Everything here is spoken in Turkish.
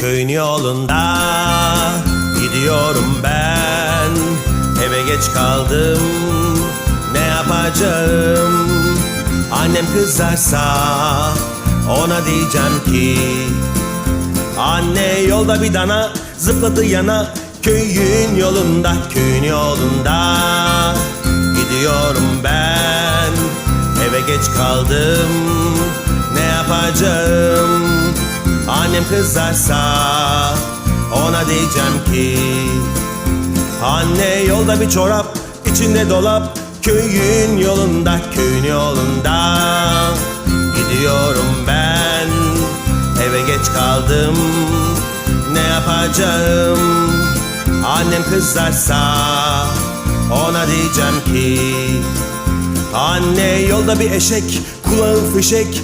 Köyün yolunda gidiyorum ben. Eve geç kaldım. Ne yapacağım? Annem kızarsa ona diyeceğim ki Anne yolda bir dana zıpladı yana. Köyün yolunda köyün yolunda Gidiyorum ben. Eve geç kaldım. Ne yapacağım Annem kızarsa ona diyeceğim ki Anne yolda bir çorap içinde dolap Köyün yolunda köyün yolunda. Gidiyorum ben eve geç kaldım Ne yapacağım? Annem kızarsa ona diyeceğim ki Anne yolda bir eşek kulağı fişek